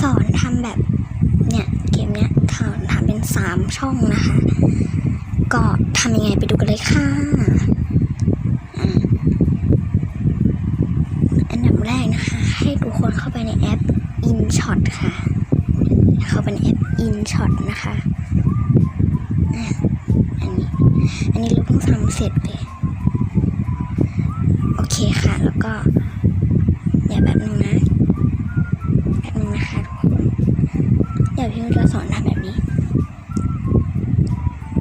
สอนทำแบบเนี่ยเกมเนี้ยสอนทำเป็นสามช่องนะคะ ก็ทำยังไงไปดูกันเลยค่ะอ่าอันดับแรกนะคะ ให้ทุกคนเข้าไปในแอป InShot ค่ะ เข้าไปในแอป InShot นะคะอันนี้อันนี้เราเพิ่งทำเสร็จเลยโอเคค่ะ แล้วก็เดี๋ยวแบบนึงนะแบบนึงนะคะทุกคนเดี๋ยวพี่จะสอนทำแบบนี้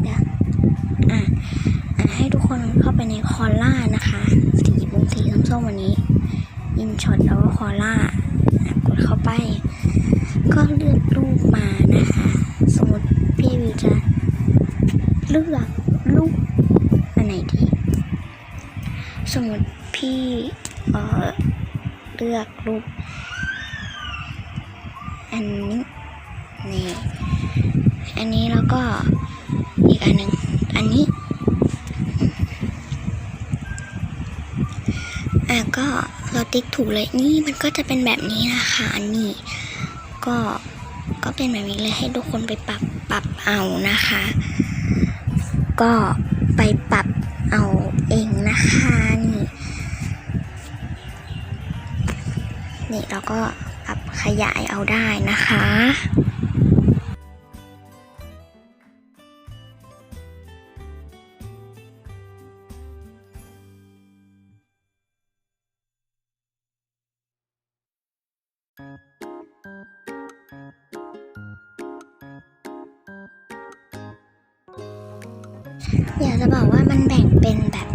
เดี๋ยวอะอะให้ทุกคนเข้าไปในคอล่านะคะ สีบงสีส้มๆวันนี้อินช็อตแล้วก็คอล่ากดเข้าไป ก็เลือกรูปมานะคะ สมมติพี่วิวจะ เลือกรูปอันไหนดี สมมติพี่เอ่อเลือกรูปอันนี้นี่อันนี้แล้วก็อีกอันหนึ่งอันนี้ อะก็เราติ๊กถูกเลยนี่มันก็จะเป็นแบบนี้นะคะอันี่ก็ก็เป็นแบบนี้เลยให้ทุกคนไปปรับปรับเอานะคะ ก็ไปปรับเอาเองนะคะนี่นี่เราก็ปรับขยายเอาได้นะคะ อยากจะบอกว่ามันแบ่งเป็นแบบ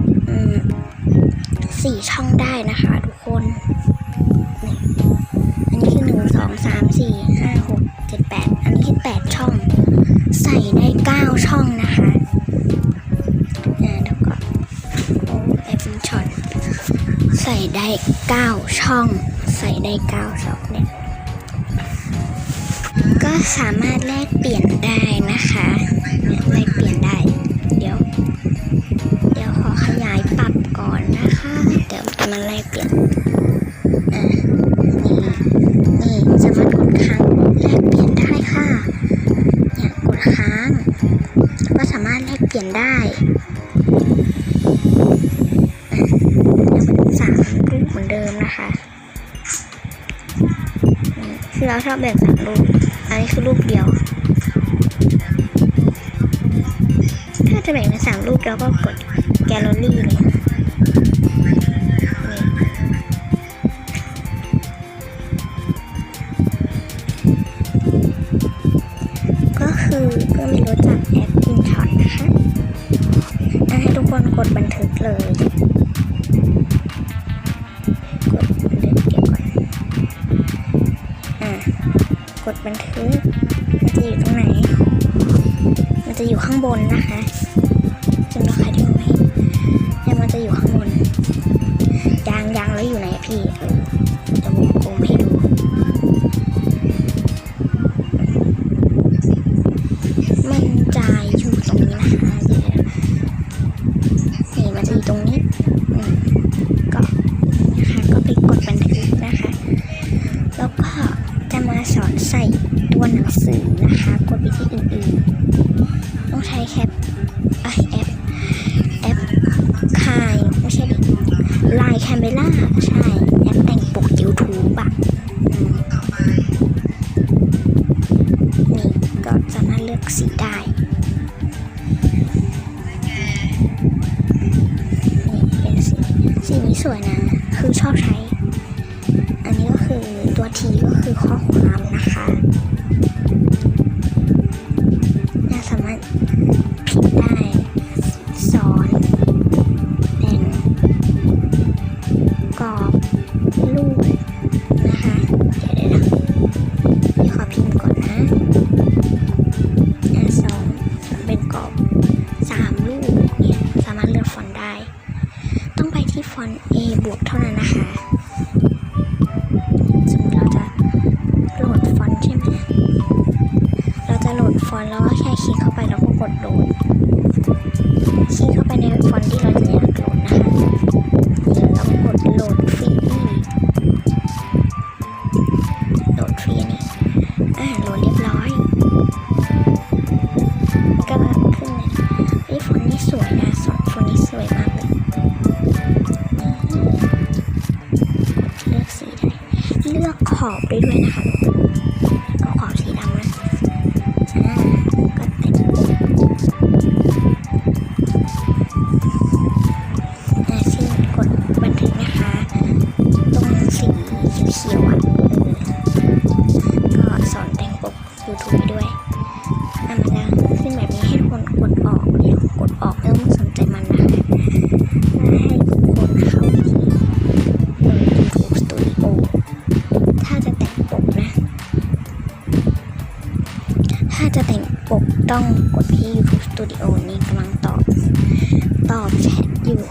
สี่ช่องได้นะคะทุกคนอันนี้คือหนึ่งสองสามสี่ห้าหกเจ็ดแปดอันนี้คือแปดช่อง ใส่ได้เก้าช่องนะคะแล้วก็โอ้แอปเป็นช็อตใส่ได้เก้าช่อง ใส่ได้เก้าช่องเนี่ยก็สามารถแลกเปลี่ยนได้นะคะ นได้อะยันสามรูปเหมือนเดิมนะคะคือเราชอบแบ่งสามรูปอันนี้คือรูปเดียว ถ้าจะแบ่งเป็นสามรูปเราก็กดแกลเลอรี่เลย บันทึก มันจะอยู่ตรงไหน มันจะอยู่ข้างบนนะคะจำราคาที่ไหมเนี่ยมันจะอยู่ข้างบนยางยางแล้วอยู่ไหน มาสอนใส่ตัวหนังสือนะคะกดวิธีอื่นๆ ต้องใช้แคปไอแอปแอปคายไม่ใช่ดิไลน์แคมเบล่าใช่ คือตัวทีก็คือข้อความนะคะ กดโหลดชี้เข้าไปในฟอนต์ที่เราจะอยากโหลดนะคะนี่เรากดโหลดฟรีโหลดฟรีนนี้อ่าโหลดเรียบร้อยก็แบบขึ้นเลยไอ้ฟอนต์นี้สวยนะสอนฟอนต์นี้สวยมากเลยเลือกสีได้เลือกขอบได้ด้วยนะคะ ต้องกดที่ YouTube Studio นี่กำลังตอบ ตอบแชทอยู่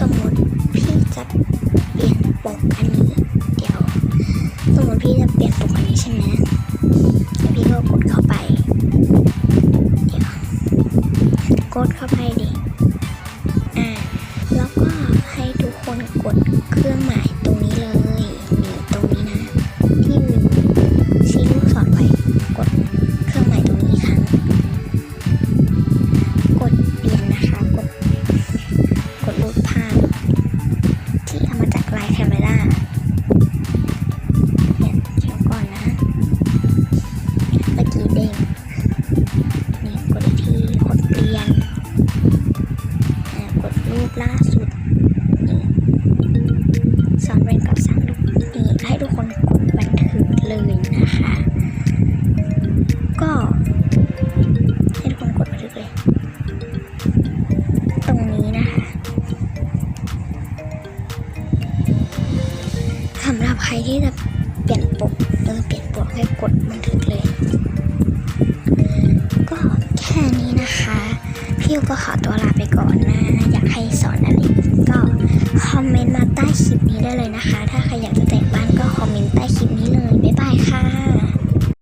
สมมติพี่จะเปลี่ยนปกอันนี้ เดี๋ยว สมมติพี่จะเปลี่ยนปกอันนี้ใช่ไหมแล้วพี่ก็กดเข้าไป เดี๋ยว กดเข้าไปดิ อ่า แล้วก็ให้ทุกคนกดเครื่องหมาย พี่ก็ขอตัวลาไปก่อนนะ อยากให้สอนอะไรก็คอมเมนต์มาใต้คลิปนี้ได้เลยนะคะ ถ้าใครอยากจะแต่ง